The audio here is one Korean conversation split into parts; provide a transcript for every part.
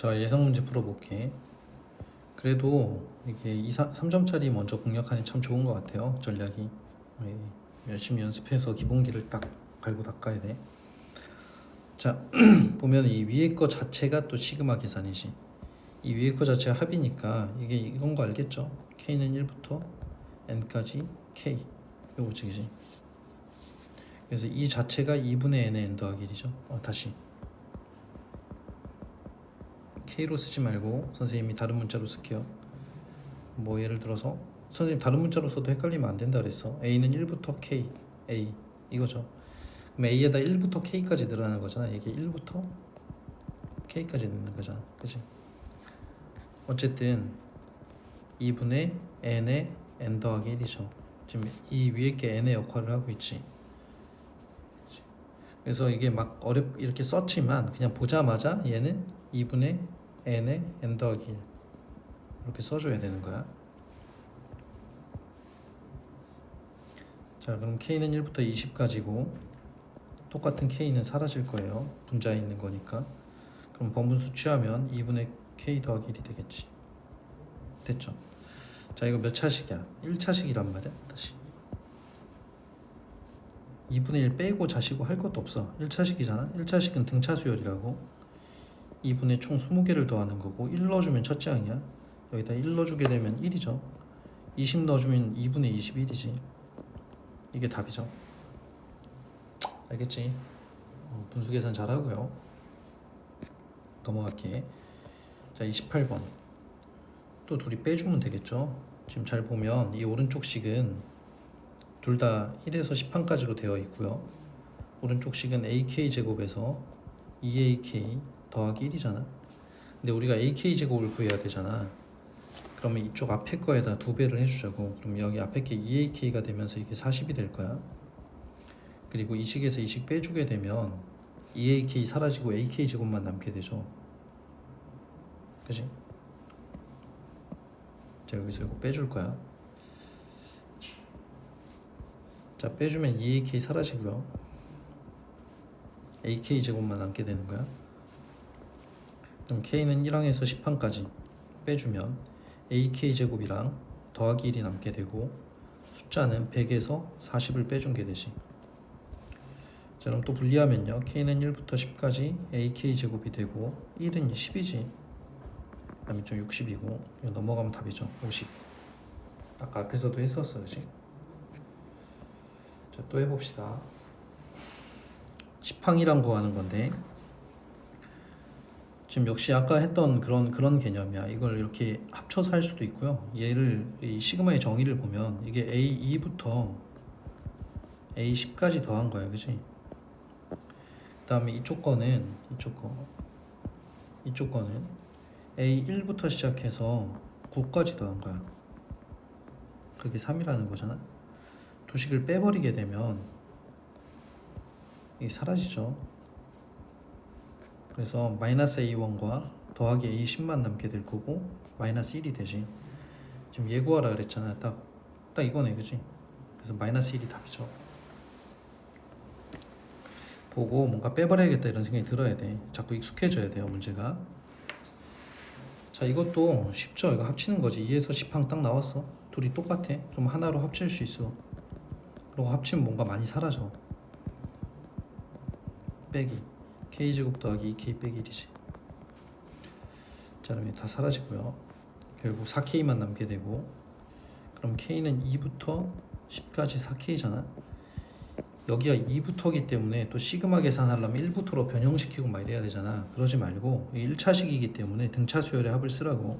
자 예상 문제 풀어볼게. 그래도 이게 2, 3점짜리 먼저 공략하니 참 좋은 것 같아요. 전략이 예, 열심히 연습해서 기본기를 딱 갈고 닦아야 돼. 자 보면 이 위에 거 자체가 또 시그마 계산이지. 이 위에 거 자체가 합이니까 이게 이건 거 알겠죠? K는 1부터 N까지 K 요거지 그지? 그래서 이 자체가 2분의 N의 N 더하기 1이죠. 어, 다시 K로 쓰지 말고 선생님이 다른 문자로 쓸게요. 뭐 예를 들어서 선생님 다른 문자로 써도 헷갈리면 안 된다 그랬어. A는 1부터 K, A 이거죠. 그럼 A에다 1부터 K까지 늘어나는 거잖아. 이게 1부터 K까지 넣는 거잖아. 그치? 어쨌든 2분의 N의 N 더하기 1이죠. 지금 이 위에 게 N의 역할을 하고 있지. 그래서 이게 막 어렵 이렇게 썼지만 그냥 보자마자 얘는 2분의 n의 n 더하기 1 이렇게 써줘야 되는 거야. 자 그럼 k는 1부터 20까지고 똑같은 k는 사라질 거예요. 분자에 있는 거니까. 그럼 번분수 취하면 2분의 k 더하기 1이 되겠지. 됐죠? 자 이거 몇 차식이야? 1차식이란 말이야. 다시. 2분의 1 빼고 자시고 할 것도 없어. 1차식이잖아. 1차식은 등차 수열이라고. 2분의 총 20개를 더하는 거고 1 넣어주면 첫째 항이야. 여기다 1 넣어주게 되면 1이죠. 20 넣어주면 2분의 21이지. 이게 답이죠. 알겠지? 어, 분수 계산 잘하고요. 넘어갈게. 자 28번. 또 둘이 빼주면 되겠죠. 지금 잘 보면 이 오른쪽 식은 둘 다 1에서 10항까지로 되어 있고요. 오른쪽 식은 AK 제곱에서 2AK 더하기 1이잖아. 근데 우리가 AK 제곱을 구해야 되잖아. 그러면 이쪽 앞에 거에다 두 배를 해주자고. 그럼 여기 앞에 게 2AK가 되면서 이게 40이 될 거야. 그리고 이 식에서 이 식 빼주게 되면 2AK 사라지고 AK 제곱만 남게 되죠. 그지? 자 여기서 이거 빼줄 거야. 자 빼주면 2AK 사라지고요. AK 제곱만 남게 되는 거야. 그럼 k는 1항에서 10항까지 빼주면 ak 제곱이랑 더하기 1이 남게 되고 숫자는 100에서 40을 빼준 게 되지. 자 그럼 또 분리하면요. k는 1부터 10까지 ak 제곱이 되고 1은 10이지. 그 다음에 좀 60이고 이거 넘어가면 답이죠. 50. 아까 앞에서도 했었어, 그렇지? 자또 해봅시다. 10항이랑 구하는 건데 지금 역시 아까 했던 그런 그런 개념이야. 이걸 이렇게 합쳐서 할 수도 있고요. 얘를 이 시그마의 정의를 보면 이게 A2부터 A10까지 더한 거야, 그지? 그다음에 이쪽 거는 이쪽 거 이쪽 거는 A1부터 시작해서 9까지 더한 거야. 그게 3이라는 거잖아. 두 식을 빼버리게 되면 이게 사라지죠. 그래서 마이너스 A1과 더하기 A10만 남게 될 거고 마이너스 1이 되지. 지금 예구하라 그랬잖아 딱, 딱 이거네 그지? 그래서 마이너스 1이 답이죠. 보고 뭔가 빼버려야겠다 이런 생각이 들어야 돼. 자꾸 익숙해져야 돼요 문제가. 자 이것도 쉽죠? 이거 합치는 거지. 2에서 10항 딱 나왔어. 둘이 똑같아. 그럼 하나로 합칠 수 있어. 그리고 합치면 뭔가 많이 사라져. 빼기 k제곱 더하기 2k 빼기 1이지. 자 그러면 다 사라지고요. 결국 4k만 남게 되고 그럼 k는 2부터 10까지 4k잖아. 여기가 2부터기 때문에 또 시그마 계산하려면 1부터로 변형시키고 막 이래야 되잖아. 그러지 말고 1차식이기 때문에 등차 수열의 합을 쓰라고.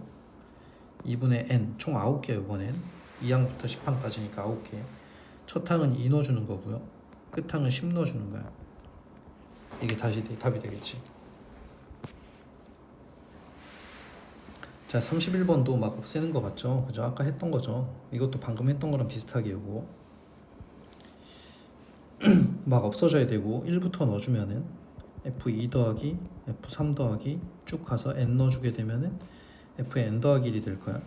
2분의 n 총 9개 이번엔. 2항부터 10항까지니까 9개. 첫 항은 2 넣어주는 거고요. 끝 항은 10 넣어주는 거야 이게 다시 되- 답이 되겠지. 자, 31번도 막 없애는 거 맞죠? 그죠? 아까 했던 거죠. 이것도 방금 했던 거랑 비슷하게 요거. 막 없어져야 되고 1부터 넣어주면은 F2 더하기 F3 더하기 쭉 가서 N 넣어주게 되면은 Fn 더하기 1이 될 거야.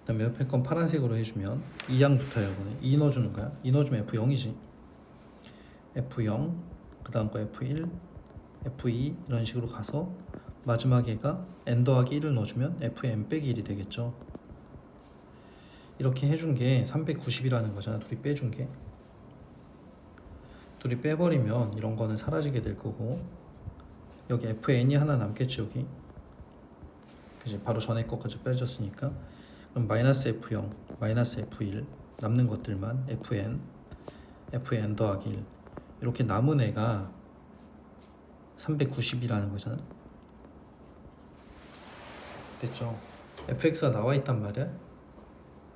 그 다음에 옆에 건 파란색으로 해주면 2항부터요. 이번에 2 넣어주는 거야. 2 넣어주면 F0이지. F0 그 다음 거 F1 F2 이런 식으로 가서 마지막 얘가 n 더하기 1을 넣어주면 Fn 빼기 1이 되겠죠. 이렇게 해준 게 390이라는 거잖아. 둘이 빼준 게. 둘이 빼버리면 이런 거는 사라지게 될 거고 여기 FN이 하나 남겠지 여기. 그지 바로 전에 것까지 빼줬으니까 그럼 마이너스 F0, 마이너스 F1 남는 것들만 FN, FN 더하기 1 이렇게 남은 애가 390이라는 거잖아. 됐죠? fx가 나와 있단 말이야.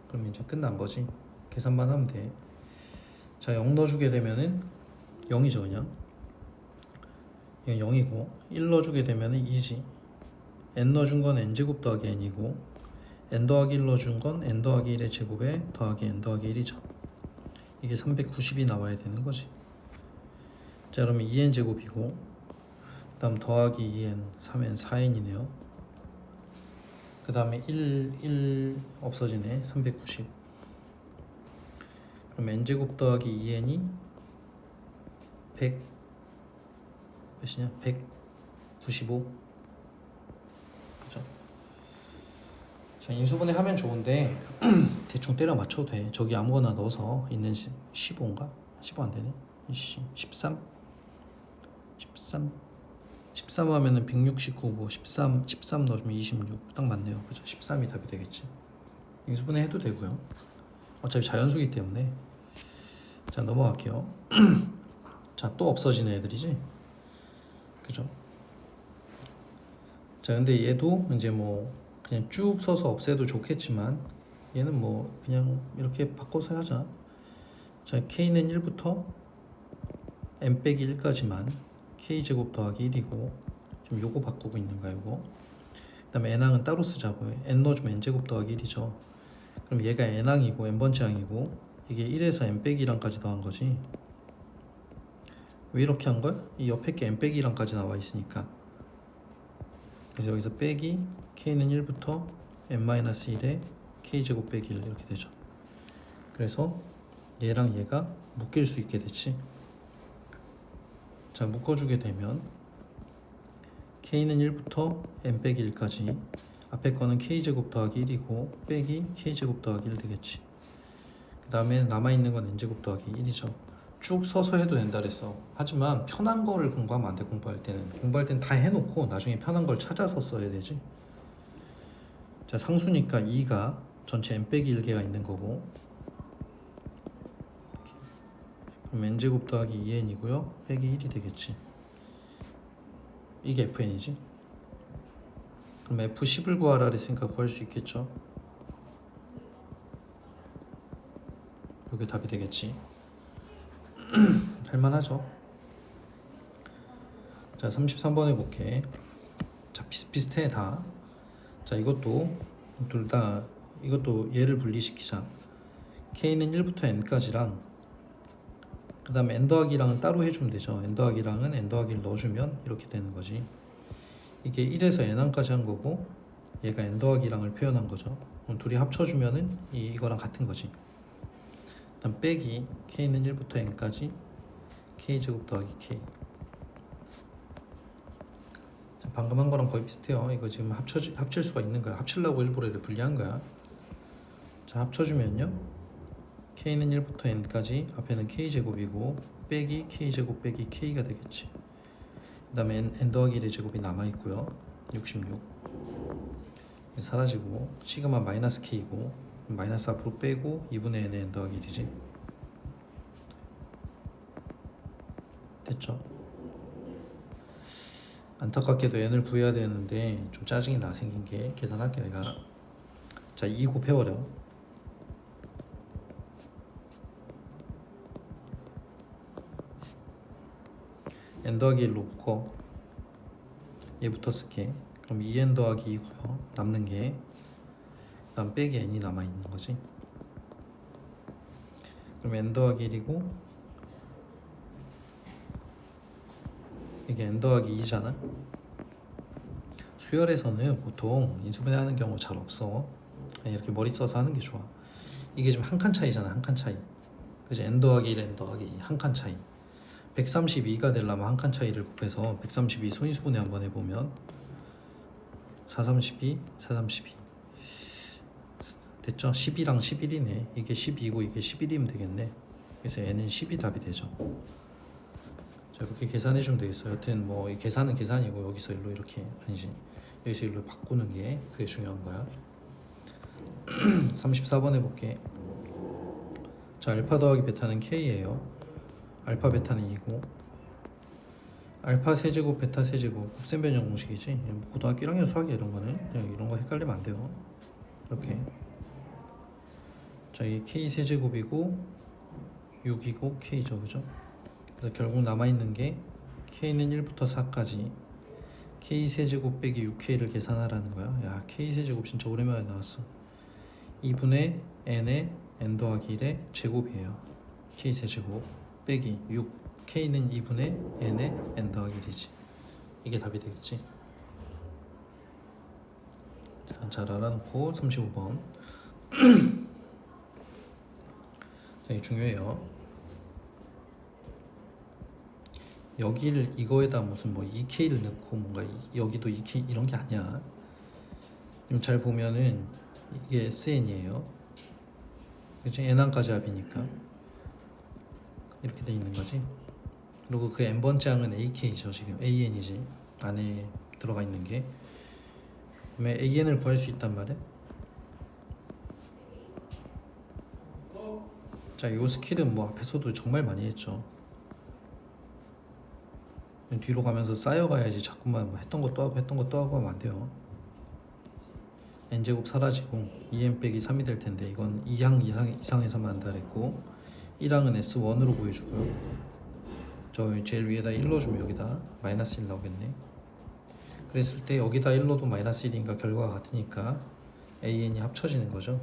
그럼 이제 끝난 거지. 계산만 하면 돼. 자, 0 넣어주게 되면은 0이죠, 그냥. 이건 0이고 1 넣어주게 되면은 2지. n 넣어준 건 n 제곱 더하기 n이고 n 더하기 1 넣어준 건 n 더하기 1의 제곱에 더하기 n 더하기 1이죠. 이게 390이 나와야 되는 거지. 자, 그러면 2n 제곱이고 그 다음 더하기 2n 3n 4n이네요. 그 다음에 1, 1 없어지네 390 그럼 n제곱 더하기 2n이 100 몇이냐? 195 그죠? 자 인수분해 하면 좋은데 대충 때려 맞춰도 돼. 저기 아무거나 넣어서 있는 15인가? 15 안되네? 13 13 13 하면은 169, 뭐 13, 13 넣어주면 26. 딱 맞네요. 그죠? 13이 답이 되겠지. 인수분해 해도 되고요. 어차피 자연수기 때문에. 자, 넘어갈게요. 자, 또 없어지는 애들이지. 그죠? 자, 근데 얘도 이제 뭐 그냥 쭉 써서 없애도 좋겠지만 얘는 뭐 그냥 이렇게 바꿔서 하자. 자, k는 1부터 n 빼기 1까지만 k제곱 더하기 1이고 지금 요거 바꾸고 있는 거야 요거? 그 다음에 n항은 따로 쓰자고요. N 넣어주면 n제곱 더하기 1이죠. 그럼 얘가 n항이고 n번째 항이고 이게 1에서 n 빼기 1항까지 더한 거지. 왜 이렇게 한 거야? 이 옆에 게 n 빼기 1항까지 나와 있으니까. 그래서 여기서 빼기 k는 1부터 n-1에 k제곱 빼기 1 이렇게 되죠. 그래서 얘랑 얘가 묶일 수 있게 됐지 자 묶어주게 되면 k는 1부터 n 빼기 1까지 앞에 거는 k제곱 더하기 1이고 빼기 k제곱 더하기 1 되겠지. 그 다음에 남아있는 건 n제곱 더하기 1이죠. 쭉 서서 해도 된다 그랬어. 하지만 편한 거를 공부하면 안돼 공부할 때는. 공부할 때는 다 해놓고 나중에 편한 걸 찾아서 써야 되지. 자 상수니까 2가 전체 n 빼기 1개가 있는 거고 그럼 n제곱 더하기 2n이고요. 빼기 1이 되겠지. 이게 fn이지. 그럼 f10을 구하라 그랬으니까 구할 수 있겠죠. 이게 답이 되겠지. 할만하죠. 자, 33번 해볼게. 자, 비슷비슷해 다. 자, 이것도 둘 다 이것도 얘를 분리시키자. k는 1부터 n까지랑 그 다음에 n 더하기랑은 따로 해주면 되죠. n 더하기랑은 n 더하기를 넣어주면 이렇게 되는 거지. 이게 1에서 n항까지 한 거고 얘가 n 더하기랑을 표현한 거죠. 그럼 둘이 합쳐주면은 이거랑 같은 거지. 다음 빼기 k는 1부터 n까지 k제곱 더하기 k. 자, 방금 한 거랑 거의 비슷해요. 이거 지금 합쳐, 합칠 수가 있는 거야. 합치려고 일부러 이렇게 분리한 거야. 자 합쳐주면요 k는 1부터 n까지 앞에는 k제곱이고 빼기 k제곱 빼기 k가 되겠지. 그 다음에 n, 더하기 1의 제곱이 남아있고요. 66 사라지고 시그마 마이너스 k이고 마이너스 앞으로 빼고 2분의 n의 n 더하기 1이지. 됐죠? 안타깝게도 n을 구해야 되는데 좀 짜증이 나 생긴 게 계산할게 내가. 자 2 곱해버려 n 더하기 1로 묶어. 얘부터 쓸게. 그럼 2n 더하기 2고요. 남는 게. 그다음 빼기 n이 남아 있는 거지. 그럼 n 더하기 1이고 이게 n 더하기 2잖아. 수열에서는 보통 인수분해하는 경우 잘 없어. 이렇게 머리 써서 하는 게 좋아. 이게 지금 한 칸 차이잖아 한 칸 차이. 그지? n 더하기 1 n 더하기 2한칸 차이 132가 되려면 한 칸 차이를 곱해서 132 소인수분해 한번 해보면 432, 432 됐죠? 10이랑 11이네. 이게 12이고 이게 11이면 되겠네. 그래서 n은 10이 답이 되죠. 자 이렇게 계산해 주면 되겠어요. 여튼 뭐 이 계산은 계산이고 여기서 일로 이렇게 아니지. 여기서 일로 바꾸는 게 그게 중요한 거야. 34번 해볼게. 자 알파 더하기 베타는 k예요 알파 베타는 2고 알파 세제곱 베타 세제곱 곱셈 변형 공식이지. 뭐 고등학교 1학년 수학이야 이런 거는. 그냥 이런 거 헷갈리면 안 돼요. 이렇게. 자 이게 k 세제곱이고 6이고 k죠. 그죠? 그래서 결국 남아있는 게 k는 1부터 4까지 k 세제곱 빼기 6k를 계산하라는 거야. 야 k 세제곱 진짜 오랜만에 나왔어. 2분의 n의 n 더하기 1의 제곱이에요. K 세제곱 빼기 6 k는 2분의 n의 n 더하기 1이지. 이게 답이 되겠지? 자, 잘 알아놓고 35번. 자, 이게 중요해요. 여기를 이거에다 무슨 뭐 2k를 넣고 뭔가 이- 여기도 2k 이런 게 아니야. 지금 잘 보면은 이게 SN이에요. 그치? N항까지 합이니까 이렇게 돼 있는 거지. 그리고 그 n번째 항은 ak죠 지금. An이지. 안에 들어가 있는 게. 그러면 an을 구할 수 있단 말이야. 자이 스킬은 뭐 앞에서도 정말 많이 했죠. 뒤로 가면서 쌓여가야지 자꾸만 뭐 했던 것도 하고 했던 것도 하고 하면 안 돼요. N제곱 사라지고 2n 빼기 3이 될 텐데 이건 2항 이상, 이상에서만 한다 그랬고 1항은 s1으로 구해주고요. 저 제일 위에다 1 넣어주면 여기다 마이너스 1 나오겠네. 그랬을 때 여기다 1 넣어도 마이너스 1인가 결과가 같으니까 an이 합쳐지는 거죠.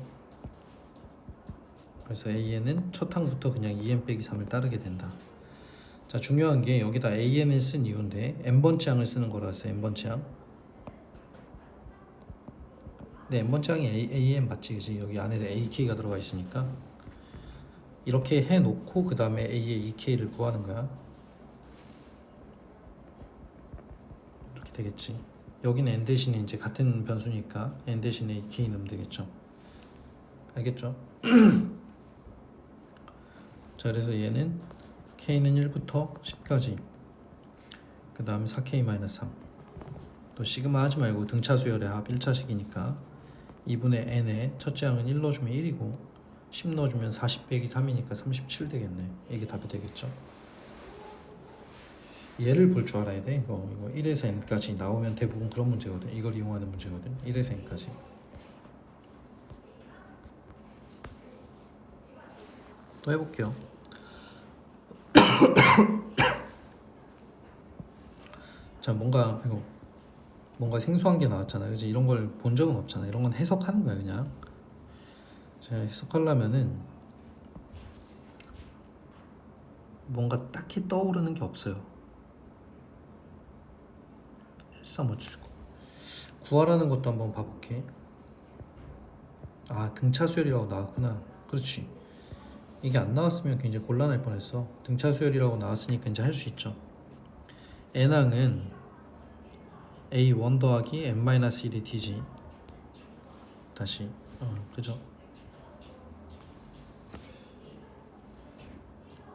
그래서 an은 첫 항부터 그냥 2n 빼기 3을 따르게 된다. 자 중요한 게 여기다 an을 쓴 이유인데 n번째 항을 쓰는 거라서 n번째 항. 네, n번째 항이 an 맞지 그지? 여기 안에 ak가 들어가 있으니까 이렇게 해놓고 그 다음에 a의 2k를 구하는 거야. 이렇게 되겠지. 여기는 n 대신에 이제 같은 변수니까 n 대신에 2k 넣으면 되겠죠. 알겠죠? 자 그래서 얘는 k는 1부터 10까지. 그 다음에 4k-3 또 시그마 하지 말고 등차 수열의 합 1차식이니까 2분의 n에 첫째 항은 1 넣어주면 1이고 10 넣어주면 40 빼기 3이니까 37 되겠네. 이게 답이 되겠죠? 얘를 볼 줄 알아야 돼 이거. 이거 1에서 n까지 나오면 대부분 그런 문제거든. 이걸 이용하는 문제거든. 1에서 n까지. 또 해볼게요. 자 뭔가 이거 뭔가 생소한 게 나왔잖아 그지 이런 걸 본 적은 없잖아 이런 건 해석하는 거야 그냥 제가 해석하려면은 뭔가 딱히 떠오르는 게 없어요. 1357 구하라는 것도 한번 봐볼게. 아 등차 수열이라고 나왔구나. 그렇지. 이게 안 나왔으면 굉장히 곤란할 뻔했어. 등차 수열이라고 나왔으니까 이제 할 수 있죠. N항은 a1 더하기 n-1이 d지. 다시. 어 그죠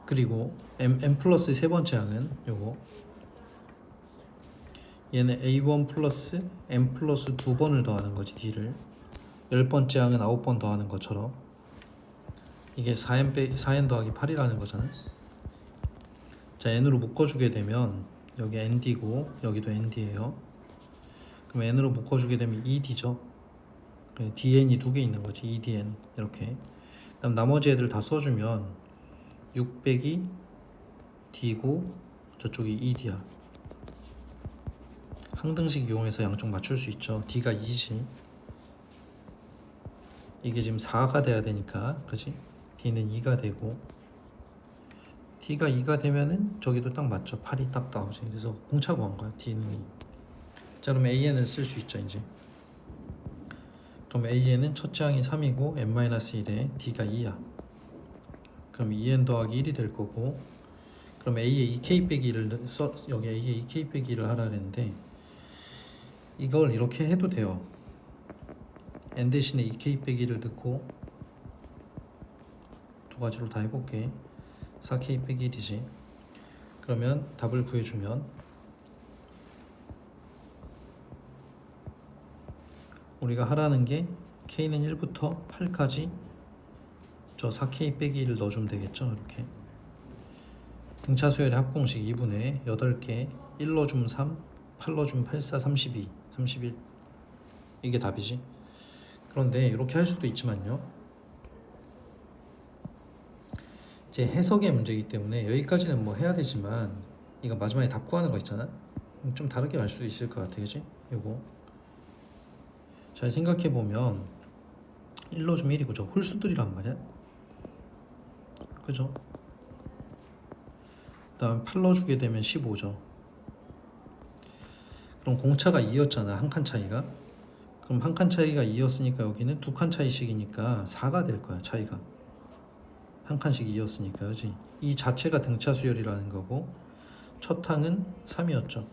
그리고 m, n 플러스 세 번째 항은 요거. 얘는 a1 플러스 n 플러스 두 번을 더하는 거지 d를. 열 번째 항은 아홉 번 더하는 것처럼. 이게 4n, 빼, 4n 더하기 8이라는 거잖아요 자 n으로 묶어주게 되면 여기 nd고 여기도 nd예요. 그럼 n으로 묶어주게 되면 2d죠. dn이 두 개 있는 거지 2dn 이렇게. 그다음 나머지 애들 다 써주면 6 빼기 d고 저쪽이 2d야. 항등식 이용해서 양쪽 맞출 수 있죠. D가 2지 이게 지금 4가 돼야 되니까 그지? D는 2가 되고 d가 2가 되면은 저기도 딱 맞죠. 8이 딱 나오지. 그래서 공차 구한 거야 d는 2 자 그럼 an을 쓸 수 있죠 이제. 그럼 an은 첫째 항이 3이고 n-1에 d가 2야 그럼 2n 더하기 1이 될 거고 그럼 A에 2K 빼기 1을 써 여기 A에 2K 빼기 1을 하라 그랬는데 이걸 이렇게 해도 돼요. n 대신에 2K 빼기 1을 넣고 두 가지로 다 해볼게. 4K 빼기 1이지. 그러면 답을 구해주면 우리가 하라는 게 K는 1부터 8까지 저 4K 빼기 1을 넣어주면 되겠죠 이렇게. 등차 수열의 합공식 2분의 8개 1 넣어주면 3 8 넣어주면 8 4 32 31 이게 답이지. 그런데 이렇게 할 수도 있지만요. 제 해석의 문제이기 때문에 여기까지는 뭐 해야 되지만 이거 마지막에 답 구하는 거 있잖아. 좀 다르게 갈 수도 있을 것 같아 그지? 요거. 잘 생각해 보면 1로 좀 1이고 저 홀수들이란 말이야 그죠? 그다음 8로 주게 되면 15죠. 그럼 공차가 2였잖아 한 칸 차이가. 그럼 한 칸 차이가 2였으니까 여기는 두 칸 차이씩이니까 4가 될 거야 차이가. 한 칸씩 2였으니까 그지? 이 자체가 등차 수열이라는 거고 첫 항은 3이었죠.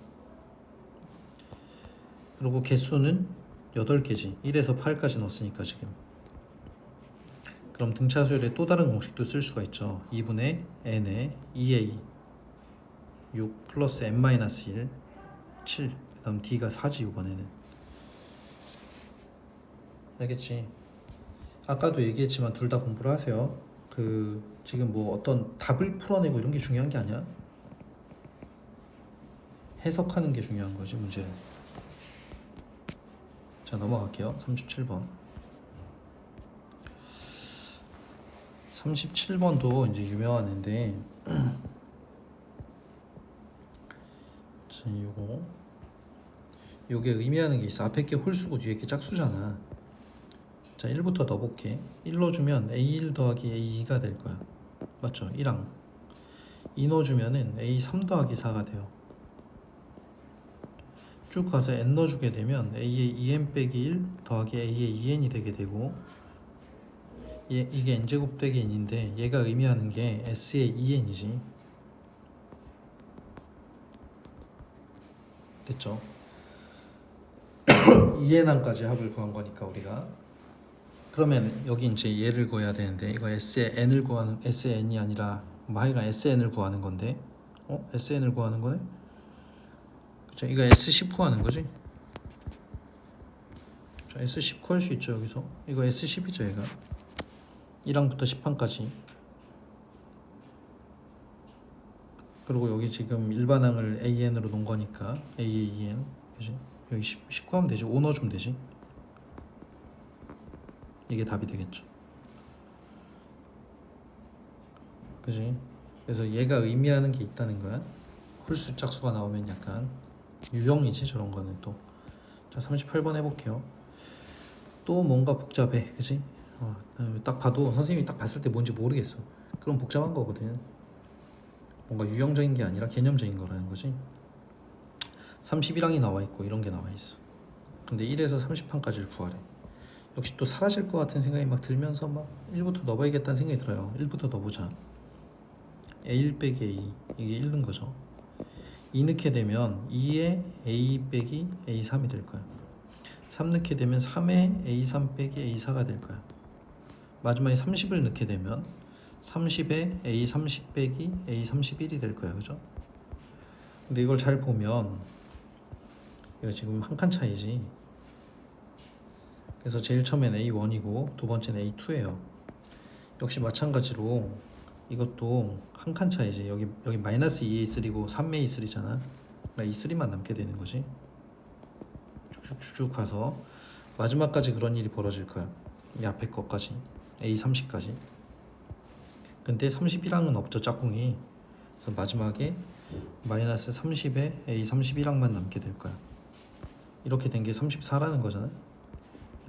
그리고 개수는 8개지. 1에서 8까지 넣었으니까 지금 그럼 등차 수열의 또 다른 공식도 쓸 수가 있죠. 2분의 n에 2a 6 플러스 n-1 7 그다음 d가 4지 이번에는. 알겠지? 아까도 얘기했지만 둘 다 공부를 하세요. 그 지금 뭐 어떤 답을 풀어내고 이런 게 중요한 게 아니야. 해석하는 게 중요한 거지 문제는. 자 넘어갈게요. 37번 37번도 이제 유명한 앤데. 자 요거. 요게 의미하는 게 있어. 앞에 게 홀수고 뒤에 게 짝수잖아. 자 1부터 넣어볼게 1 넣어주면 A1 더하기 A2가 될 거야. 맞죠? 1항. 2 넣어주면은 A3 더하기 4가 돼요. 쭉 가서 n 넣어주게 되면 a의 2n 빼기 1 더하기 a의 2n이 되게 되고 얘, 이게 n제곱 빼기 n인데 얘가 의미하는 게 s의 2n이지. 됐죠? 2n항까지 합을 구한 거니까 우리가. 그러면 여기 이제 얘를 구해야 되는데 이거 s의 n을 구하는 s의 n이 아니라 뭐 하여간 sn을 구하는 건데. 어? sn을 구하는 거네? 그쵸? 이거 S10 구하는 거지? 자 S10 구할 수 있죠 여기서? 이거 S10이죠 얘가 1항부터 10항까지. 그리고 여기 지금 일반항을 AN으로 놓은 거니까 AAN 그지? 여기 10, 10 구하면 되지. 5 넣어주면 되지? 이게 답이 되겠죠. 그지? 그래서 얘가 의미하는 게 있다는 거야. 홀수 짝수가 나오면 약간 유형이지 저런 거는 또. 자 38번 해볼게요. 또 뭔가 복잡해, 그지? 어, 딱 봐도 선생님이 딱 봤을 때 뭔지 모르겠어. 그럼 복잡한 거거든. 뭔가 유형적인 게 아니라 개념적인 거라는 거지. 31항이 나와 있고 이런 게 나와 있어. 근데 1에서 30항까지를 구하래. 역시 또 사라질 것 같은 생각이 막 들면서 막 1부터 넣어봐야겠다는 생각이 들어요. 1부터 넣어보자. A1 빼기 A 이게 1는 거죠. 2 넣게 되면 2에 A 빼기 A3이 될 거야. 3 넣게 되면 3에 A3 빼기 A4가 될 거야. 마지막에 30을 넣게 되면 30에 A30 빼기 A31이 될 거야. 그죠? 근데 이걸 잘 보면 이거 지금 한 칸 차이지. 그래서 제일 처음엔 A1이고 두 번째는 A2예요. 역시 마찬가지로 이것도 한 칸 차이지 여기 여기 마이너스 2A3고 3A3잖아 그러니까 이 3만 남게 되는 거지 쭉쭉쭉쭉 가서 마지막까지 그런 일이 벌어질 거야 이 앞에 것까지 A30까지 근데 31항은 없죠 짝꿍이 그래서 마지막에 마이너스 30에 A31항만 남게 될 거야 이렇게 된 게 34라는 거잖아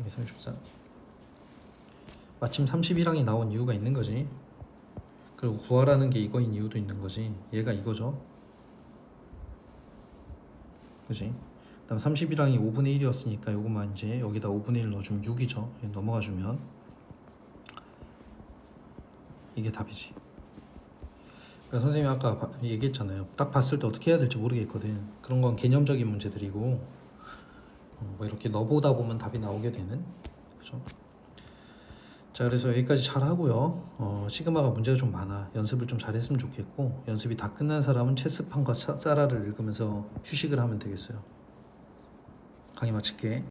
이게 34 마침 31항이 나온 이유가 있는 거지 그리고 구하라는 게 이거인 이유도 있는 거지. 얘가 이거죠. 그지? 그다음 31항이 5분의 1이었으니까 요거만 이제 여기다 5분의 1 넣어주면 6이죠. 넘어가 주면 이게 답이지. 그러니까 선생님이 아까 바- 얘기했잖아요. 딱 봤을 때 어떻게 해야 될지 모르겠거든. 그런 건 개념적인 문제들이고 어, 뭐 이렇게 넣어보다 보면 답이 나오게 되는 그죠? 자 그래서 여기까지 잘 하고요. 어, 시그마가 문제가 좀 많아. 연습을 좀 잘했으면 좋겠고 연습이 다 끝난 사람은 체스판과 사- 사라를 읽으면서 휴식을 하면 되겠어요. 강의 마칠게.